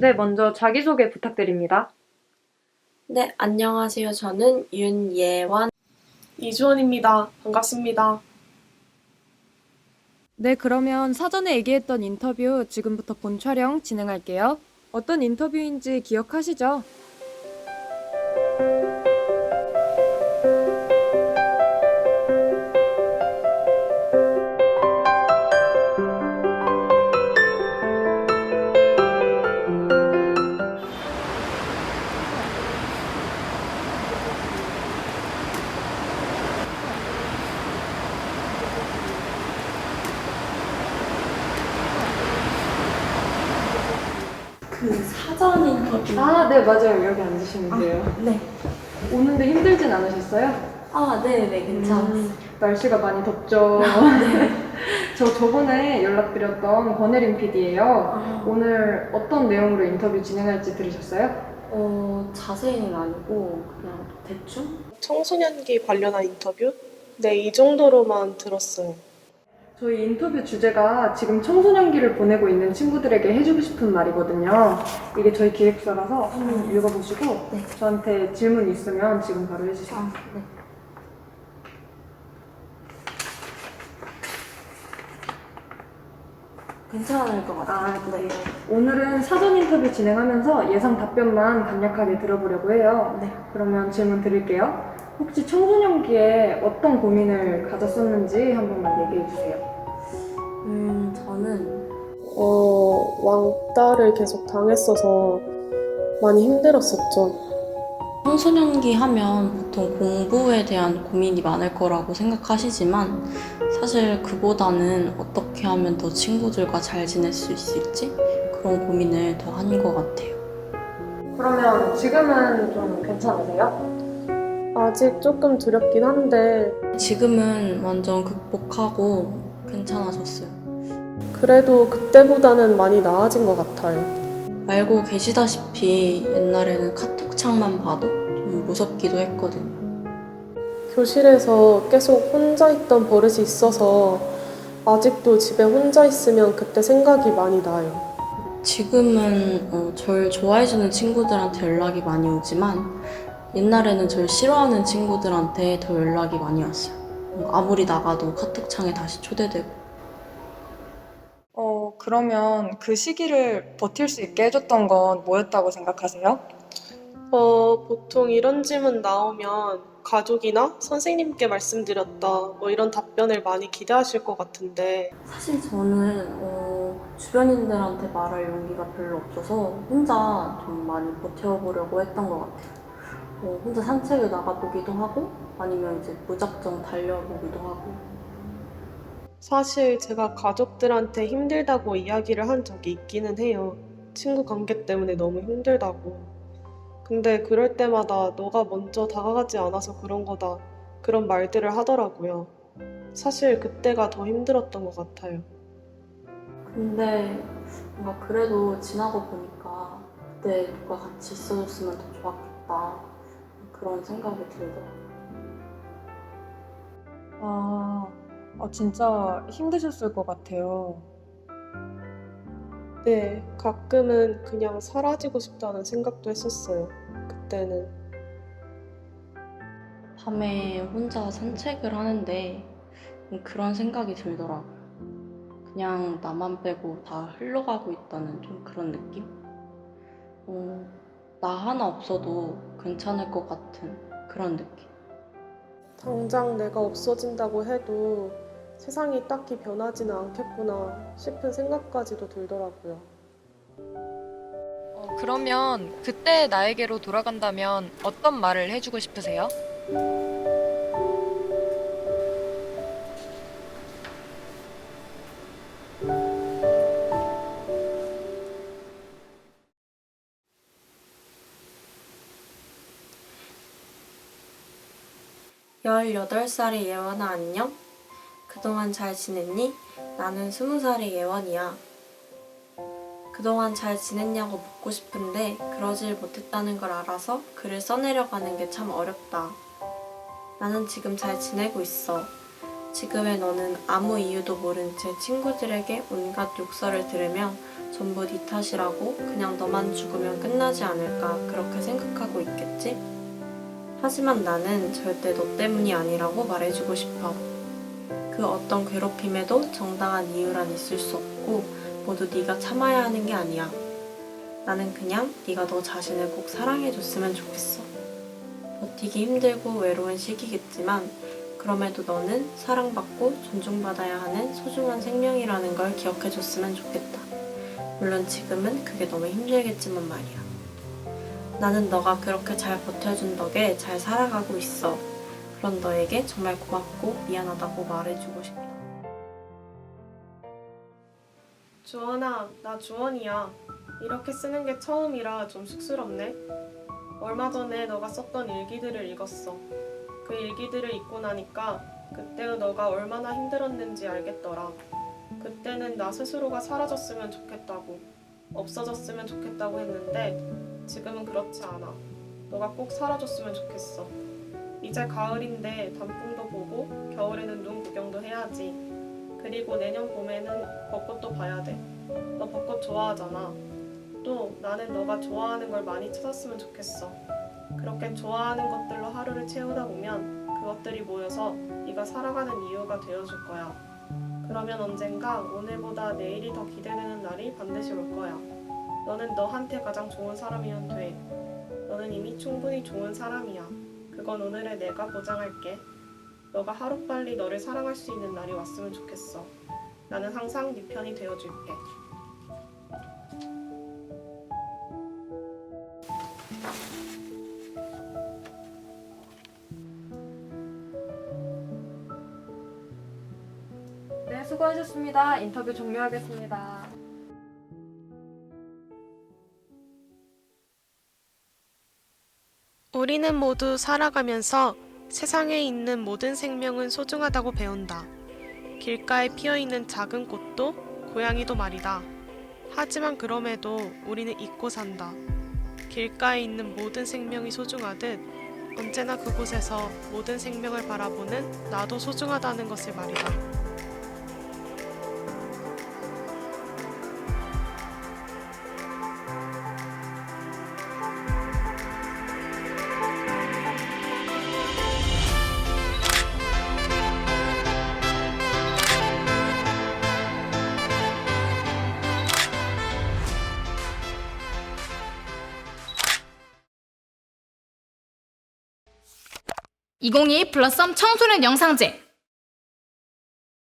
네, 먼저 자기소개 부탁드립니다. 네, 안녕하세요. 저는 윤예원. 이주원입니다. 반갑습니다. 네, 그러면 사전에 얘기했던 인터뷰 지금부터 본 촬영 진행할게요. 어떤 인터뷰인지 기억하시죠? 그 사전 인터뷰. 아, 네, 맞아요. 여기 앉으시면 돼요. 네. 오는데 힘들진 않으셨어요? 아, 네, 네, 괜찮았어요. 음, 날씨가 많이 덥죠. 저 저번에 연락드렸던 권혜림 PD예요. 아, 오늘 어떤 내용으로 인터뷰 진행할지 들으셨어요? 어, 자세히는 아니고 그냥 대충? 청소년기 관련한 인터뷰? 네, 이 정도로만 들었어요. 저희 인터뷰 주제가 지금 청소년기를 보내고 있는 친구들에게 해주고 싶은 말이거든요. 이게 저희 기획서라서 한번 읽어보시고 네. 저한테 질문 있으면 지금 바로 해주세요. 아, 네. 괜찮을 것 같아요. 아, 네. 오늘은 사전 인터뷰 진행하면서 예상 답변만 간략하게 들어보려고 해요. 네. 그러면 질문 드릴게요. 혹시 청소년기에 어떤 고민을 가졌었는지 한 번만 얘기해 주세요. 음, 저는 어, 왕따를 계속 당했어서 많이 힘들었었죠. 청소년기 하면 보통 공부에 대한 고민이 많을 거라고 생각하시지만 사실 그보다는 어떻게 하면 더 친구들과 잘 지낼 수 있을지 그런 고민을 더 한 것 같아요. 그러면 지금은 좀 괜찮으세요? 아직 조금 두렵긴 한데 지금은 완전 극복하고 괜찮아졌어요. 그래도 그때보다는 많이 나아진 것 같아요. 알고 계시다시피 옛날에는 카톡창만 봐도 좀 무섭기도 했거든요. 교실에서 계속 혼자 있던 버릇이 있어서 아직도 집에 혼자 있으면 그때 생각이 많이 나요. 지금은 어, 절 좋아해주는 친구들한테 연락이 많이 오지만 옛날에는 절 싫어하는 친구들한테 더 연락이 많이 왔어요. 어, 아무리 나가도 카톡창에 다시 초대되고. 어, 그러면 그 시기를 버틸 수 있게 해줬던 건 뭐였다고 생각하세요? 어, 보통 이런 질문 나오면 가족이나 선생님께 말씀드렸다 뭐 이런 답변을 많이 기대하실 것 같은데 사실 저는 어, 주변인들한테 말할 용기가 별로 없어서 혼자 좀 많이 버텨보려고 했던 것 같아요. 어, 혼자 산책을 나가보기도 하고 아니면 이제 무작정 달려보기도 하고 사실 제가 가족들한테 힘들다고 이야기를 한 적이 있기는 해요. 친구 관계 때문에 너무 힘들다고. 근데 그럴 때마다 너가 먼저 다가가지 않아서 그런 거다. 그런 말들을 하더라고요. 사실 그때가 더 힘들었던 것 같아요. 근데 뭔가 그래도 지나고 보니까 그때 누가 같이 있어줬으면 더 좋았겠다 그런 생각이 들더라고요. 아, 아, 진짜 힘드셨을 것 같아요. 네, 가끔은 그냥 사라지고 싶다는 생각도 했었어요. 그때는. 밤에 혼자 산책을 하는데 그런 생각이 들더라고요. 그냥 나만 빼고 다 흘러가고 있다는 좀 그런 느낌? 어, 나 하나 없어도 괜찮을 것 같은 그런 느낌. 당장 내가 없어진다고 해도 세상이 딱히 변하지는 않겠구나 싶은 생각까지도 들더라고요. 어, 그러면 그때 나에게로 돌아간다면 어떤 말을 해주고 싶으세요? 열여덟 살의 예원아 안녕? 그동안 잘 지냈니? 나는 스무 살의 예원이야. 그동안 잘 지냈냐고 묻고 싶은데 그러질 못했다는 걸 알아서 글을 써내려고 하는 게 참 어렵다. 나는 지금 잘 지내고 있어. 지금의 너는 아무 이유도 모른 채 친구들에게 온갖 욕설을 들으며 전부 네 탓이라고 그냥 너만 죽으면 끝나지 않을까 그렇게 생각하고 있겠지? 하지만 나는 절대 너 때문이 아니라고 말해주고 싶어. 그 어떤 괴롭힘에도 정당한 이유란 있을 수 없고 모두 네가 참아야 하는 게 아니야. 나는 그냥 네가 너 자신을 꼭 사랑해줬으면 좋겠어. 버티기 힘들고 외로운 시기겠지만 그럼에도 너는 사랑받고 존중받아야 하는 소중한 생명이라는 걸 기억해줬으면 좋겠다. 물론 지금은 그게 너무 힘들겠지만 말이야. 나는 너가 그렇게 잘 버텨준 덕에 잘 살아가고 있어. 그런 너에게 정말 고맙고 미안하다고 말해주고 싶다. 주원아, 나 주원이야. 이렇게 쓰는 게 처음이라 좀 쑥스럽네. 얼마 전에 너가 썼던 일기들을 읽었어. 그 일기들을 읽고 나니까 그때의 너가 얼마나 힘들었는지 알겠더라. 그때는 나 스스로가 사라졌으면 좋겠다고, 없어졌으면 좋겠다고 했는데 지금은 그렇지 않아. 너가 꼭 사라졌으면 좋겠어. 이제 가을인데 단풍도 보고 겨울에는 눈 구경도 해야지. 그리고 내년 봄에는 벚꽃도 봐야 돼. 너 벚꽃 좋아하잖아. 또 나는 너가 좋아하는 걸 많이 찾았으면 좋겠어. 그렇게 좋아하는 것들로 하루를 채우다 보면 그것들이 모여서 네가 살아가는 이유가 되어줄 거야. 그러면 언젠가 오늘보다 내일이 더 기대되는 날이 반드시 올 거야. 너는 너한테 가장 좋은 사람이면 돼. 너는 이미 충분히 좋은 사람이야. 그건 오늘의 내가 보장할게. 너가 하루빨리 너를 사랑할 수 있는 날이 왔으면 좋겠어. 나는 항상 네 편이 되어줄게. 네, 수고하셨습니다. 인터뷰 종료하겠습니다. 우리는 모두 살아가면서 세상에 있는 모든 생명은 소중하다고 배운다. 길가에 피어 있는 작은 꽃도 고양이도 말이다. 하지만 그럼에도 우리는 잊고 산다. 길가에 있는 모든 생명이 소중하듯 언제나 그곳에서 모든 생명을 바라보는 나도 소중하다는 것을 말이다. (2022) 플러썸 청소년 영상제